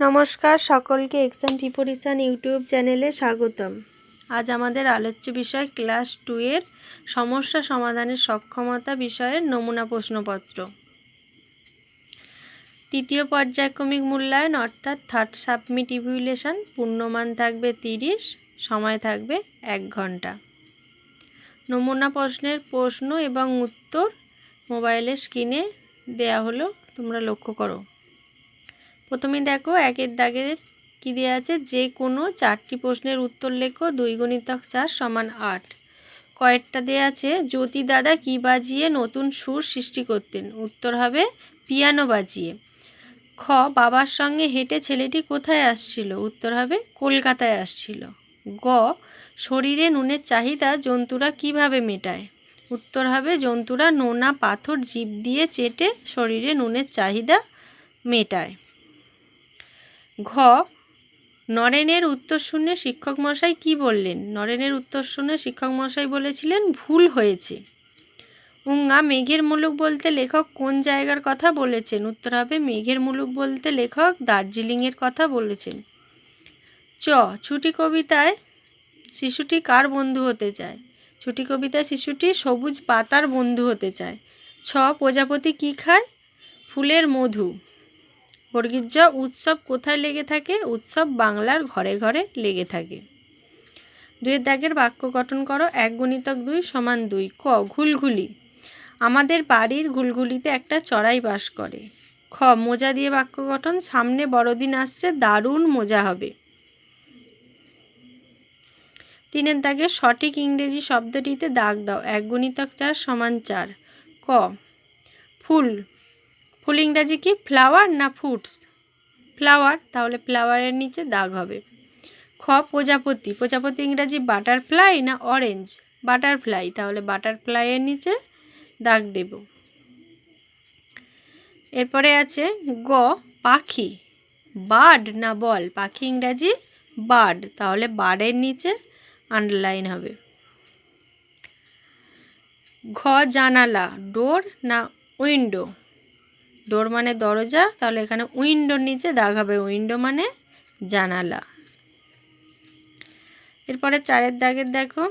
নমস্কার, সকলকে exam preparation YouTube চ্যানেলে স্বাগতম। আজ আমাদের আলোচ্য বিষয় ক্লাস টু এর সমস্যা সমাধানের সক্ষমতা বিষয়ের নমুনা প্রশ্নপত্র। তৃতীয় পর্যায়ক্রমিক মূল্যায়ন অর্থাৎ থার্ড সাবমিট ইভ্যালুয়েশন পূর্ণমান থাকবে তিরিশ, সময় থাকবে এক ঘণ্টা। নমুনা প্রশ্নের প্রশ্ন এবং উত্তর মোবাইলের স্ক্রিনে দেয়া হলো, তোমরা লক্ষ্য করো। প্রথমে দেখো একের দাগের কী দেওয়া আছে? যে কোনো চারটি প্রশ্নের উত্তর লেখো, দুই গণিতক চার সমান আট। কয়েকটা দেওয়া আছে, জ্যোতি দাদা কী বাজিয়ে নতুন সুর সৃষ্টি করতেন? উত্তর হবে, পিয়ানো বাজিয়ে। খ, বাবার সঙ্গে হেঁটে ছেলেটি কোথায় আসছিল? উত্তর হবে, কলকাতায় আসছিল। গ, শরীরে নুনের চাহিদা জন্তুরা কীভাবে মেটায়? উত্তর হবে, জন্তুরা নোনা পাথর জীব দিয়ে চেটে শরীরে নুনের চাহিদা মেটায়। ঘ, নরেনের উত্তর শুনে শিক্ষক মশাই কি বললেন? নরেনের উত্তর শুনে শিক্ষক মশাই বলেছিলেন, ভুল হয়েছে। উঙ্গা, মেঘের মুলুক বলতে লেখক কোন জায়গার কথা বলেছেন? উত্তর হবে, মেঘের মুলুক বলতে লেখক দার্জিলিংয়ের কথা বলেছেন। চ, ছুটি কবিতায় শিশুটি কার বন্ধু হতে চায়? ছুটি কবিতায় শিশুটি সবুজ পাতার বন্ধু হতে চায়। ছ, প্রজাপতি কি খায়? ফুলের মধু। বর্গীর্য উৎসব কোথায় লেগে থাকে? উৎসব বাংলার ঘরে ঘরে লেগে থাকে। দুয়ের দাগের বাক্য গঠন করো। এক গুণিতক দুই সমান দুই। ক, ঘুলঘুলি। আমাদের বাড়ির ঘুলঘুলিতে একটা চড়াই বাস করে। খ, মোজা দিয়ে বাক্য গঠন। সামনে বড়দিন আসছে, দারুণ মোজা হবে। তিনের দাগে সঠিক ইংরেজি শব্দটিতে দাগ দাও। এক গুণিতক চার সমান চার। ক, ফুল। ফুল ইংরাজি কি? ফ্লাওয়ার না ফুডস? ফ্লাওয়ার, তাহলে ফ্লাওয়ারের নিচে দাগ হবে। খ, প্রজাপতি। প্রজাপতি ইংরাজি বাটারফ্লাই না অরেঞ্জ? বাটারফ্লাই, তাহলে বাটারফ্লাইয়ের নিচে দাগ দেব। এরপরে আছে গ, পাখি। বার্ড না বল? পাখি ইংরাজি বার্ড, তাহলে বার্ডের নিচে আন্ডারলাইন হবে। ঘ, জানালা। ডোর না উইন্ডো? ডোর মানে দরজা, তাহলে এখানে উইন্ডোর নিচে দাগ হবে। উইন্ডো মানে জানালা। এরপরে চারের দাগের দেখো।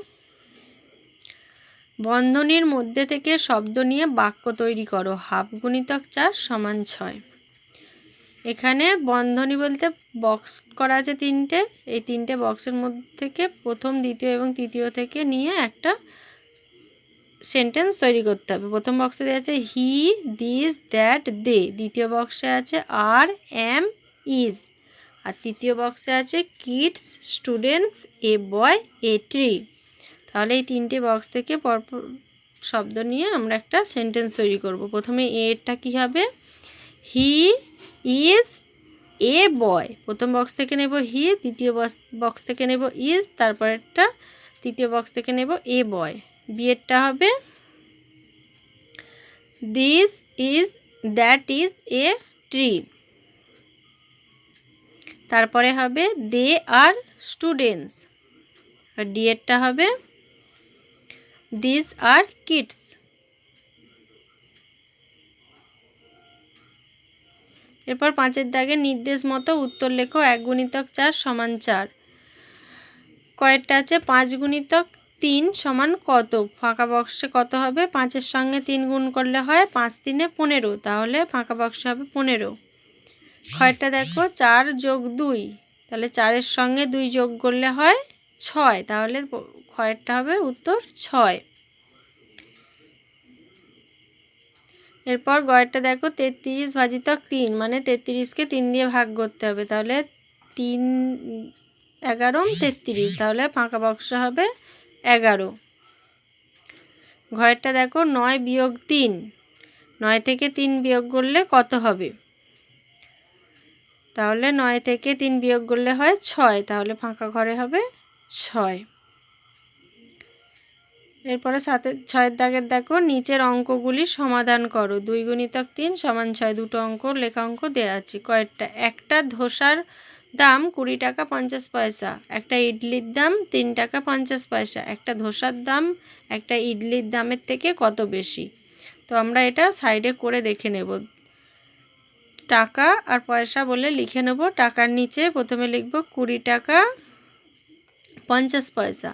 বন্ধনীর মধ্যে থেকে শব্দ নিয়ে বাক্য তৈরি করো। হাফ গুণিতক চার সমান ছয়। এখানে বন্ধনী বলতে বক্স করা আছে তিনটে। এই তিনটে বক্সের মধ্যে থেকে প্রথম, দ্বিতীয় এবং তৃতীয় থেকে নিয়ে একটা সেন্টেন্স তৈরি করতে হবে। প্রথম বক্সে দেওয়া আছে হি দিস দ্যাট দে দ্বিতীয় বক্সে আছে আর এম ইজ আর তৃতীয় বক্সে আছে kids students a boy a tree তাহলে এই তিনটে বক্স থেকে পরপর শব্দ নিয়ে আমরা একটা সেন্টেন্স তৈরি করব। প্রথমে এরটা কী হবে? হি ইজ এ বয় প্রথম বক্স থেকে নেব হি দ্বিতীয় বক্স থেকে নেব ইজ তারপরেরটা তৃতীয় বক্স থেকে নেব এ বয় বিয়েরটা হবে। This is that is a tree তারপরে হবে দে আর স্টুডেন্টস আর ডিএরটা হবে দিস আর কিডস এরপর পাঁচের দাগে নির্দেশ মতো উত্তর লেখো, এক গুণিতক চার সমান চার। কয়েকটা আছে, পাঁচ গুণিতক তিন সমান কত? ফাঁকা বক্সে কত হবে? পাঁচের সঙ্গে তিন গুণ করলে হয় পাঁচ তিনে পনেরো। তাহলে ফাঁকা বক্সে হবে পনেরো। ছয়টা দেখো, চার যোগ দুই। তাহলে চারের সঙ্গে দুই যোগ করলে হয় ছয়। তাহলে ক্ষয়েরটা হবে উত্তর ছয়। এরপর গয়েরটা দেখো, তেত্রিশ ভাজিতক তিন। মানে তেত্রিশকে তিন দিয়ে ভাগ করতে হবে। তাহলে তিন, এগারো তেত্রিশ। তাহলে ফাঁকা বক্স হবে এগারো। ঘরেরটা দেখো, নয় বিয়োগ তিন। নয় থেকে তিন বিয়োগ করলে কত হবে? তাহলে নয় থেকে তিন বিয়োগ করলে হয় ছয়, তাহলে ফাঁকা ঘরে হবে ছয়। এরপরে সাথে ছয়ের দাগের দেখো, নিচের অঙ্কগুলি সমাধান করো। দুই গুণিতক তিন সমান ছয়, দুটো অঙ্ক, লেখা অঙ্ক দেওয়া আছে। কয়েকটা, একটা ধোসার দাম কুড়ি টাকা পঞ্চাশ পয়সা, একটা ইডলির দাম তিন টাকা পঞ্চাশ পয়সা, একটা ধোসার দাম একটা ইডলির দামের থেকে কত বেশি? তো আমরা এটা সাইডে করে দেখে নেব। টাকা আর পয়সা বলে লিখে নেব। টাকার নিচে প্রথমে লিখব কুড়ি টাকা পঞ্চাশ পয়সা।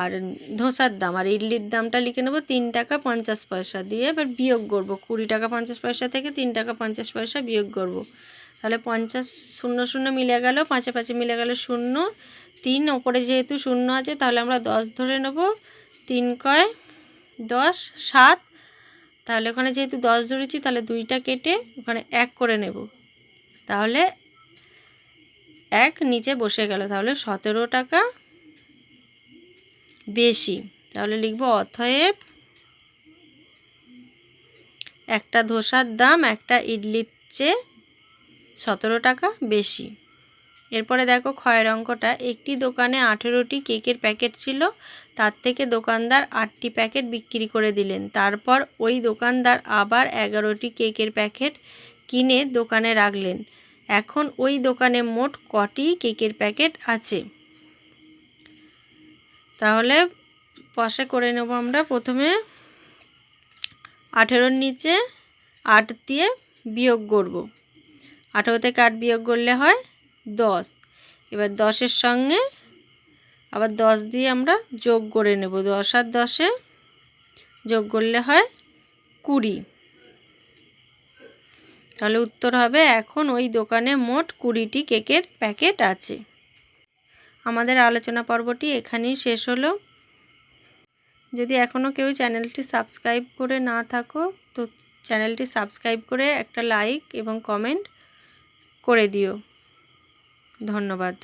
আর ধোসার দাম আর ইডলির দামটা লিখে নেব তিন টাকা পঞ্চাশ পয়সা দিয়ে এবার বিয়োগ করব। কুড়ি টাকা পঞ্চাশ পয়সা থেকে তিন টাকা পঞ্চাশ পয়সা বিয়োগ করব। তাহলে পঞ্চাশ শূন্য শূন্য মিলে গেল, পাঁচে পাঁচে মিলে গেল শূন্য, তিন, ওপরে যেহেতু শূন্য আছে, তাহলে আমরা দশ ধরে নেব, তিন কয় দশ, সাত। তাহলে ওখানে যেহেতু দশ ধরেছি, তাহলে দুইটা কেটে ওখানে এক করে নেব। তাহলে এক নিচে বসে গেল, তাহলে সতেরো টাকা বেশি। তাহলে লিখব অথয়েব একটা ধোসার দাম, একটা ইডলির চেয়ে সতেরো টাকা বেশি। এরপরে দেখো ক্ষয়ের অঙ্কটা। একটি দোকানে আঠেরোটি কেকের প্যাকেট ছিল, তার থেকে দোকানদার আটটি প্যাকেট বিক্রি করে দিলেন। তারপর ওই দোকানদার আবার এগারোটি কেকের প্যাকেট কিনে দোকানে রাখলেন। এখন ওই দোকানে মোট কটি কেকের প্যাকেট আছে? তাহলে পাশে করে নেব আমরা। প্রথমে আঠেরোর নিচে আট দিয়ে বিয়োগ করব। আঠেরো থেকে আট বিয়োগ করলে হয় দশ। এবার দশের সঙ্গে আবার দশ দিয়ে আমরা যোগ করে নেব। দশ আর দশে যোগ করলে হয় কুড়ি। তাহলে উত্তর হবে এখন ওই দোকানে মোট কুড়িটি কেকের প্যাকেট আছে। আমাদের আলোচনা পর্বটি এখানেই শেষ হলো। যদি এখনও কেউ চ্যানেলটি সাবস্ক্রাইব করে না থাকো, তো চ্যানেলটি সাবস্ক্রাইব করে একটা লাইক এবং কমেন্ট করে দিও। ধন্যবাদ।